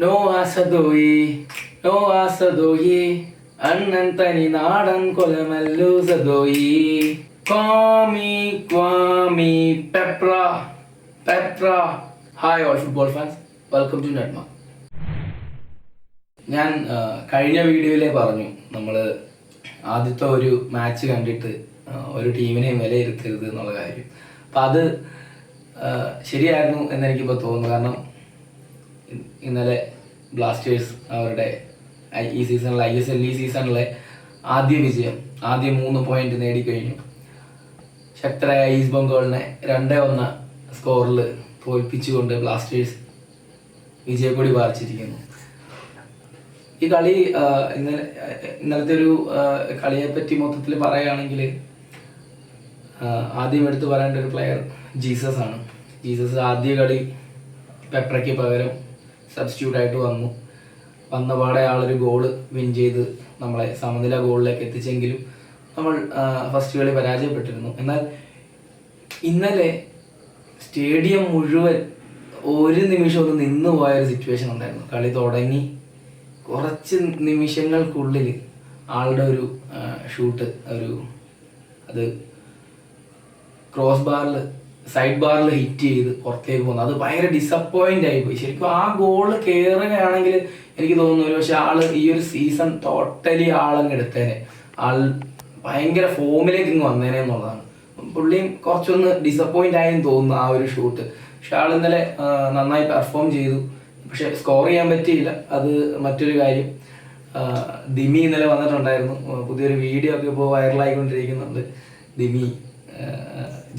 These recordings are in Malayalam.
നോ ആസദോയി നോ ആസദോയി അണ്ണൻ തനി നാടൻ കൊലമല്ലു സദോയി Kwame Kwame Peprah Peprah hi all football fans welcome to നെറ്റ്മ ഞാൻ കഴിഞ്ഞ വീഡിയോയിലേ പറഞ്ഞു നമ്മൾ ആദ്യത്തെ ഒരു മാച്ച് കണ്ടിട്ട് ഒരു ടീമിനെ വിലയിരുത്തരുത് എന്നുള്ള കാര്യം. അപ്പം അത് ശരിയായിരുന്നു എന്നെനിക്കിപ്പോൾ തോന്നുന്നു. കാരണം ഇന്നലെ ബ്ലാസ്റ്റേഴ്സ് അവരുടെ ഈ സീസണിലെ ഐ എസ് എൽ ഈ സീസണിലെ ആദ്യ വിജയം ആദ്യ മൂന്ന് പോയിന്റ് നേടിക്കഴിഞ്ഞു. ശക്തരായ ഈസ്റ്റ് ബംഗാളിനെ രണ്ടേ ഒന്ന് സ്കോറിൽ തോൽപ്പിച്ചുകൊണ്ട് ബ്ലാസ്റ്റേഴ്സ് വിജയക്കൊടി പാർച്ചിരിക്കുന്നു ഈ കളി ഇന്നലെ ഇന്നലത്തെ ഒരു കളിയെ പറ്റി മൊത്തത്തിൽ പറയുകയാണെങ്കിൽ ആദ്യം എടുത്തു പറയേണ്ട ഒരു പ്ലെയർ ജീസസ് ആണ് ജീസസ് ആദ്യ കളി പെപ്രയ്ക്ക് പകരം സബ്സ്റ്റിറ്റ്യൂട്ട് ആയിട്ട് വന്നു. വന്ന പാടെ ആളൊരു ഗോൾ വിൻ ചെയ്ത് നമ്മളെ സമനില ഗോളിലേക്ക് എത്തിച്ചെങ്കിലും നമ്മൾ ഫസ്റ്റ് കളി പരാജയപ്പെട്ടിരുന്നു. എന്നാൽ ഇന്നലെ സ്റ്റേഡിയം മുഴുവൻ ഒരു നിമിഷം ഒന്ന് നിന്നു പോയ ഒരു സിറ്റുവേഷൻ ഉണ്ടായിരുന്നു. കളി തുടങ്ങി കുറച്ച് നിമിഷങ്ങൾക്കുള്ളിൽ ആളുടെ ഒരു ഷൂട്ട് ഒരു അത് ക്രോസ് ബാറിൽ സൈഡ് ബാറിൽ ഹിറ്റ് ചെയ്ത് പുറത്തേക്ക് പോകുന്നു അത് ഭയങ്കര ഡിസപ്പോയിന്റ് ആയി പോയി. ശരിക്കും ആ ഗോൾ കയറുകയാണെങ്കിൽ എനിക്ക് തോന്നുന്നു പക്ഷെ ആൾ ഈ ഒരു സീസൺ ടോട്ടലി ആളങ്ങ് എടുത്തേനെ. ആൾ ഭയങ്കര ഫോമിലേക്ക് ഇങ്ങ് വന്നേനെ എന്നുള്ളതാണ്. പുള്ളിയും കുറച്ചൊന്ന് ഡിസപ്പോയിന്റ് ആയെന്ന് തോന്നുന്നു ആ ഒരു ഷൂട്ട് പക്ഷെ ആൾ ഇന്നലെ നന്നായി പെർഫോം ചെയ്തു. പക്ഷെ സ്കോർ ചെയ്യാൻ പറ്റിയില്ല. അത് മറ്റൊരു കാര്യം. ദിമി ഇന്നലെ വന്നിട്ടുണ്ടായിരുന്നു. പുതിയൊരു വീഡിയോ ഒക്കെ ഇപ്പോൾ വൈറലായിക്കൊണ്ടിരിക്കുന്നുണ്ട് ദിമി.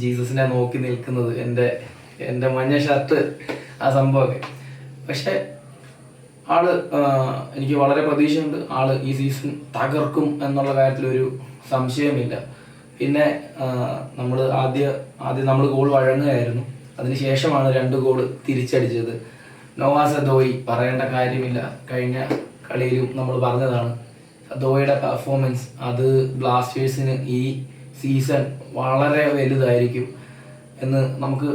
ജീസസിനെ നോക്കി നിൽക്കുന്നത് എന്റെ എന്റെ മഞ്ഞ ഷർട്ട് ആ സംഭവമൊക്കെ. പക്ഷെ ആൾ എനിക്ക് വളരെ പ്രതീക്ഷയുണ്ട് ആൾ ഈ സീസൺ തകർക്കും എന്നുള്ള കാര്യത്തിൽ ഒരു സംശയമില്ല. പിന്നെ നമ്മൾ ആദ്യ ആദ്യം നമ്മൾ ഗോൾ വഴങ്ങുകയായിരുന്നു. അതിനുശേഷമാണ് രണ്ട് ഗോൾ തിരിച്ചടിച്ചത്. നോവാസ ദോയി പറയേണ്ട കാര്യമില്ല. കഴിഞ്ഞ കളിയിലും നമ്മൾ പറഞ്ഞതാണ്. ദോയിയുടെ പെർഫോമൻസ് അത് ബ്ലാസ്റ്റേഴ്സിന് ഈ സീസൺ വളരെ വലുതായിരിക്കും എന്ന് നമുക്ക്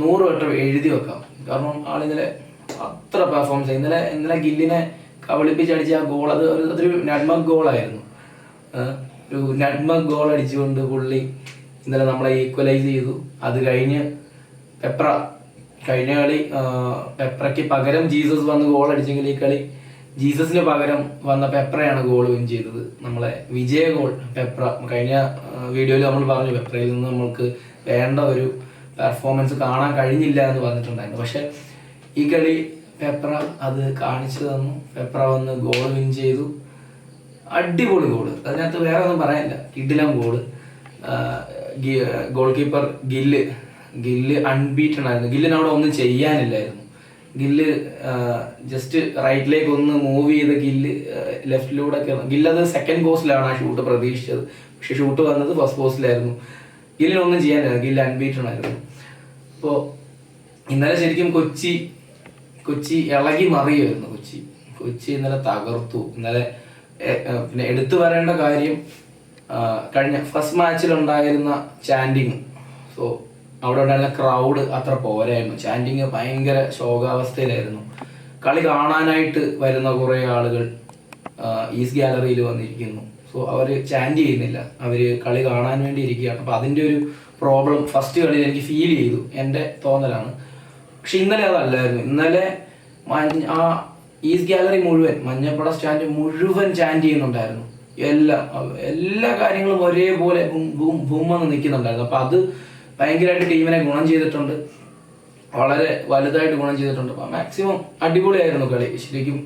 നൂറ് വട്ടം എഴുതി വെക്കാം. കാരണം ആൾ ഇന്നലെ അത്ര പെർഫോമൻസ് ഇന്നലെ ഇന്നലെ ഗില്ലിനെ കബളിപ്പിച്ചടിച്ച ആ ഗോൾ അത് ഒരു അതൊരു നഡ്മക് ഗോളായിരുന്നു ഒരു നഡ്മക് ഗോൾ അടിച്ചുകൊണ്ട് പുള്ളി ഇന്നലെ നമ്മളെ ഈക്വലൈസ് ചെയ്തു. അത് കഴിഞ്ഞ് പെപ്ര കഴിഞ്ഞ കളി പെപ്രയ്ക്ക് പകരം ജീസസ് വന്ന് ഗോൾ അടിച്ചെങ്കിൽ ഈ കളി ജീസസിന് പകരം വന്ന പെപ്രയാണ് ഗോൾ വിൻ ചെയ്തത്. നമ്മളെ വിജയ ഗോൾ പെപ്ര. കഴിഞ്ഞ വീഡിയോയിൽ നമ്മൾ പറഞ്ഞു പെപ്രയിൽ നിന്ന് നമ്മൾക്ക് വേണ്ട ഒരു പെർഫോമൻസ് കാണാൻ കഴിഞ്ഞില്ല എന്ന് പറഞ്ഞിട്ടുണ്ടായിരുന്നു. പക്ഷെ ഈ കളി പെപ്ര അത് കാണിച്ചു തന്നു. പെപ്ര വന്ന് ഗോൾ വിൻ ചെയ്തു. അടിപൊളി ഗോൾ. അതിനകത്ത് വേറെ ഒന്നും പറയാനില്ല. കിഡിലം goal goalkeeper Gill Gill unbeaten ആയിരുന്നു. ഗില്ലിന് അവിടെ ഒന്നും ചെയ്യാനില്ലായിരുന്നു. ഗില്ല് ജസ്റ്റ് റൈറ്റിലേക്ക് ഒന്ന് മൂവ് ചെയ്ത് ഗില്ല് ലെഫ്റ്റിലൂടെ ഗില്ല് അത് സെക്കൻഡ് പോസ്റ്റിലാണ് ആ ഷൂട്ട് പ്രതീക്ഷിച്ചത്. പക്ഷെ ഷൂട്ട് വന്നത് ഫസ്റ്റ് പോസ്റ്റിലായിരുന്നു ഗില്ലിനൊന്നും ചെയ്യാനില്ല ഗില്ല് അൺബീറ്റൺ ആയിരുന്നു അപ്പോൾ ഇന്നലെ ശരിക്കും കൊച്ചി കൊച്ചി ഇളകി മറിയായിരുന്നു കൊച്ചി. കൊച്ചി ഇന്നലെ തകർത്തു. ഇന്നലെ പിന്നെ എടുത്തു പറയേണ്ട കാര്യം കഴിഞ്ഞ ഫസ്റ്റ് മാച്ചിലുണ്ടായിരുന്ന ചാൻഡിങ് സോ അവിടെ ഉണ്ടായിരുന്ന ക്രൗഡ് അത്ര പോരായിരുന്നു. ചാന്റിങ് ഭയങ്കര ശോകാവസ്ഥയിലായിരുന്നു. കളി കാണാനായിട്ട് വരുന്ന കുറേ ആളുകൾ ഈസ് ഗാലറിയിൽ വന്നിരിക്കുന്നു. സോ അവർ ചാന്റ് ചെയ്യുന്നില്ല. അവർ കളി കാണാൻ വേണ്ടി ഇരിക്കുകയാണ്. അപ്പോൾ അതിന്റെ ഒരു പ്രോബ്ലം ഫസ്റ്റ് കളിയിൽ എനിക്ക് ഫീൽ ചെയ്തു. എന്റെ തോന്നലാണ്. പക്ഷെ ഇന്നലെ അതല്ലായിരുന്നു. ഇന്നലെ ആ ഈസ് ഗാലറി മുഴുവൻ മഞ്ഞപ്പട സ്റ്റാൻഡ് മുഴുവൻ ചാന്റ് ചെയ്യുന്നുണ്ടായിരുന്നു. എല്ലാ എല്ലാ കാര്യങ്ങളും ഒരേപോലെ എന്ന് നിൽക്കുന്നുണ്ടായിരുന്നു. അപ്പം അത് ഭയങ്കരമായിട്ട് ടീമിനെ ഗുണം ചെയ്തിട്ടുണ്ട്. വളരെ വലുതായിട്ട് ഗുണം ചെയ്തിട്ടുണ്ട്. മാക്സിമം അടിപൊളിയായിരുന്നു കളി. ശരിക്കും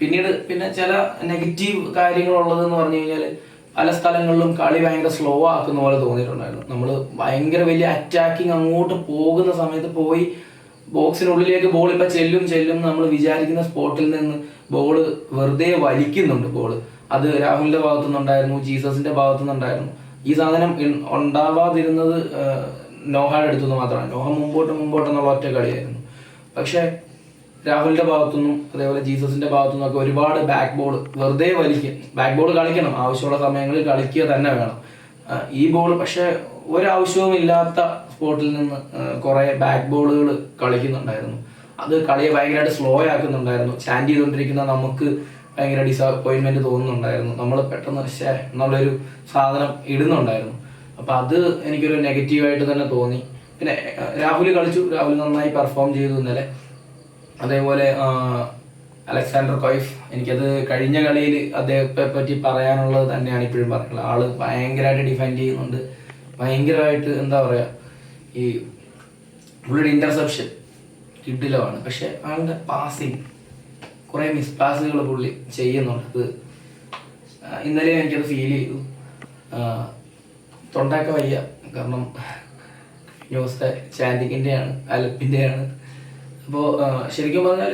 പിന്നീട് പിന്നെ ചില നെഗറ്റീവ് കാര്യങ്ങൾ എന്ന് പറഞ്ഞു കഴിഞ്ഞാൽ പല സ്ഥലങ്ങളിലും കളി ഭയങ്കര സ്ലോ ആക്കുന്ന പോലെ തോന്നിയിട്ടുണ്ടായിരുന്നു. നമ്മൾ ഭയങ്കര വലിയ അറ്റാക്കിങ് അങ്ങോട്ട് പോകുന്ന സമയത്ത് പോയി ബോക്സിനുള്ളിലേക്ക് ബോൾ ഇപ്പൊ ചെല്ലും ചെല്ലും നമ്മൾ വിചാരിക്കുന്ന സ്പോട്ടിൽ നിന്ന് ബോൾ വെറുതെ വലിക്കുന്നുണ്ട് ബോൾ അത് രാഹുലിന്റെ ഭാഗത്തുനിന്നുണ്ടായിരുന്നു ജീസസിന്റെ ഭാഗത്തുനിന്നുണ്ടായിരുന്നു. ഈ സാധനം ഉണ്ടാവാതിരുന്നത് നോഹയുടെ അടുത്തുനിന്ന് മാത്രമാണ്. നോഹ മുമ്പോട്ട് മുമ്പോട്ട് എന്നുള്ള ഒറ്റ കളിയായിരുന്നു. പക്ഷെ രാഹുലിന്റെ ഭാഗത്തുനിന്നും അതേപോലെ ജീസസിന്റെ ഭാഗത്തുനിന്നും ഒക്കെ ഒരുപാട് ബാക്ക് ബോൾ വെറുതെ വലിക്കും ബാക്ക് ബോൾ കളിക്കണം. ആവശ്യമുള്ള സമയങ്ങളിൽ കളിക്കുക തന്നെ വേണം. ഈ ബോൾ പക്ഷെ ഒരാവശ്യവും ഇല്ലാത്ത സ്പോട്ടിൽ നിന്ന് കുറെ ബാക്ക് ബോളുകൾ കളിക്കുന്നുണ്ടായിരുന്നു. അത് കളിയെ ഭയങ്കരമായിട്ട് സ്ലോ ആക്കുന്നുണ്ടായിരുന്നു. ചാൻഡ് ചെയ്തുകൊണ്ടിരിക്കുന്ന നമുക്ക് ഭയങ്കര ഡിസപ്പോയിൻമെന്റ് തോന്നുന്നുണ്ടായിരുന്നു. നമ്മൾ പെട്ടെന്ന് ശേ എന്നുള്ളൊരു സാധനം ഇടുന്നുണ്ടായിരുന്നു. അപ്പം അത് എനിക്കൊരു നെഗറ്റീവായിട്ട് തന്നെ തോന്നി. പിന്നെ രാഹുൽ കളിച്ചു. രാഹുൽ നന്നായി പെർഫോം ചെയ്തു ഇന്നലെ. അതേപോലെ അലക്സാണ്ടർ കൊയ്ഫ് എനിക്കത് കഴിഞ്ഞ കളിയിൽ അദ്ദേഹത്തെ പറ്റി പറയാനുള്ളത് തന്നെയാണ് ഇപ്പോഴും പറയുന്നത്. ആൾ ഭയങ്കരമായിട്ട് ഡിഫെൻഡ് ചെയ്യുന്നുണ്ട്. ഭയങ്കരമായിട്ട് എന്താ പറയുക ഈ പുള്ളിയുടെ ഇന്റർസെപ്ഷൻ കിഡിലമാണ് പക്ഷെ ആളുടെ പാസിങ് കുറേ മിസ് പാസുകൾ പുള്ളി ചെയ്യുന്നുണ്ട്. അത് ഇന്നലെ എനിക്കത് ഫീൽ ചെയ്തു. തൊണ്ടയൊക്കെ വയ്യ. കാരണം ന്യൂസ് ചാന്തിക്കിന്റെയാണ് അലപ്പിന്റെയാണ് അപ്പോൾ ശരിക്കും പറഞ്ഞാൽ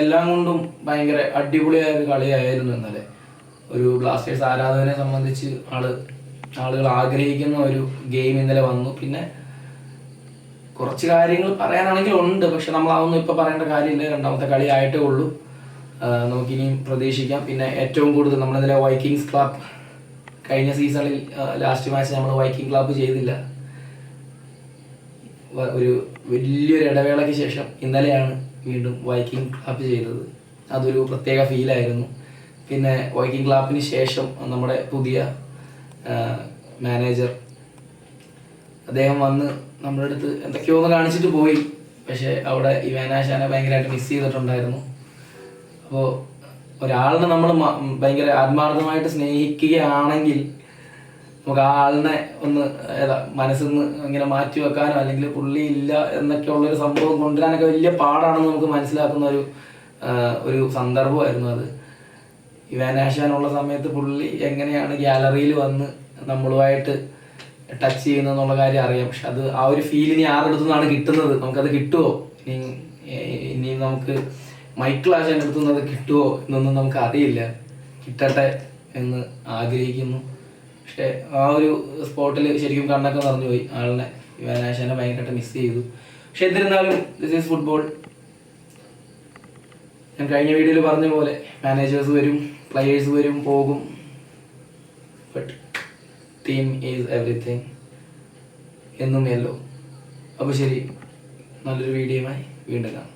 എല്ലാം കൊണ്ടും ഭയങ്കര അടിപൊളിയായ ഒരു കളിയായിരുന്നു ഇന്നലെ. ഒരു ബ്ലാസ്റ്റേഴ്സ് ആരാധകനെ സംബന്ധിച്ച് ആൾ ആളുകൾ ആഗ്രഹിക്കുന്ന ഒരു ഗെയിം ഇന്നലെ വന്നു. പിന്നെ കുറച്ച് കാര്യങ്ങൾ പറയാനാണെങ്കിൽ ഉണ്ട് പക്ഷെ നമ്മൾ അതൊന്നും ഇപ്പൊ പറയേണ്ട കാര്യമില്ല. രണ്ടാമത്തെ കളി ആയിട്ടേ ഉള്ളൂ. നമുക്കിനിയും പ്രതീക്ഷിക്കാം. പിന്നെ ഏറ്റവും കൂടുതൽ നമ്മളിതിലെ വൈക്കിങ്സ് ക്ലബ് കഴിഞ്ഞ സീസണിൽ ലാസ്റ്റ് മാച്ച് നമ്മൾ വൈക്കിംഗ് ക്ലബ് ചെയ്തില്ല. ഒരു വലിയൊരു ഇടവേളയ്ക്ക് ശേഷം ഇന്നലെയാണ് വീണ്ടും വൈക്കിംഗ് ക്ലബ് ചെയ്തത്. അതൊരു പ്രത്യേക ഫീലായിരുന്നു പിന്നെ വൈക്കിംഗ് ക്ലാപ്പിന് ശേഷം നമ്മുടെ പുതിയ മാനേജർ അദ്ദേഹം വന്ന് നമ്മുടെ അടുത്ത് എന്തൊക്കെയോ ഒന്ന് കാണിച്ചിട്ട് പോയി. പക്ഷേ അവിടെ ഈ വേനാശാനെ ഭയങ്കരമായിട്ട് മിസ് ചെയ്തിട്ടുണ്ടായിരുന്നു. അപ്പോൾ ഒരാളിനെ നമ്മൾ ഭയങ്കര ആത്മാർത്ഥമായിട്ട് സ്നേഹിക്കുകയാണെങ്കിൽ നമുക്ക് ആ ആളിനെ ഒന്ന് ഏതാ മനസ്സിൽ നിന്ന് ഇങ്ങനെ മാറ്റി വെക്കാനോ അല്ലെങ്കിൽ പുള്ളി ഇല്ല എന്നൊക്കെ ഉള്ളൊരു സംഭവം കൊണ്ടുവരാനൊക്കെ വലിയ പാടാണെന്ന് നമുക്ക് മനസ്സിലാക്കുന്ന ഒരു ഒരു സന്ദർഭമായിരുന്നു അത്. ഇവാനാശാനുള്ള സമയത്ത് പുള്ളി എങ്ങനെയാണ് ഗ്യാലറിയിൽ വന്ന് നമ്മളുമായിട്ട് ടച്ച് ചെയ്യുന്നതെന്നുള്ള കാര്യം അറിയാം. പക്ഷെ അത് ആ ഒരു ഫീൽ ഇനി ആരുടെ അടുത്തു നിന്നാണ് കിട്ടുന്നത്? നമുക്കത് കിട്ടുമോ ഇനി ഇനി നമുക്ക് മൈക്കിൾ അടുത്തു നിന്ന് അത് കിട്ടുമോ എന്നൊന്നും നമുക്ക് അറിയില്ല കിട്ടട്ടെ എന്ന് ആഗ്രഹിക്കുന്നു. പക്ഷെ ആ ഒരു സ്പോട്ടിൽ ശരിക്കും കണ്ണൊക്കെ നിറഞ്ഞു പോയി. ആളിനെ ഇവാനാശാനെ ഭയങ്കരമായിട്ട് മിസ് ചെയ്തു. പക്ഷെ എന്നിരുന്നാലും ദിസ് ഈസ് ഫുട്ബോൾ ഞാൻ കഴിഞ്ഞ വീഡിയോയിൽ പറഞ്ഞ പോലെ മാനേജേഴ്സ് വരും പ്ലെയേഴ്സ് വരും പോകും. ബട്ട് ടീം ഈസ് എവറിത്തിങ് എന്നും എല്ലോ അപ്പോൾ ശരി. നല്ലൊരു വീഡിയോയുമായി വീണ്ടും കാണാം.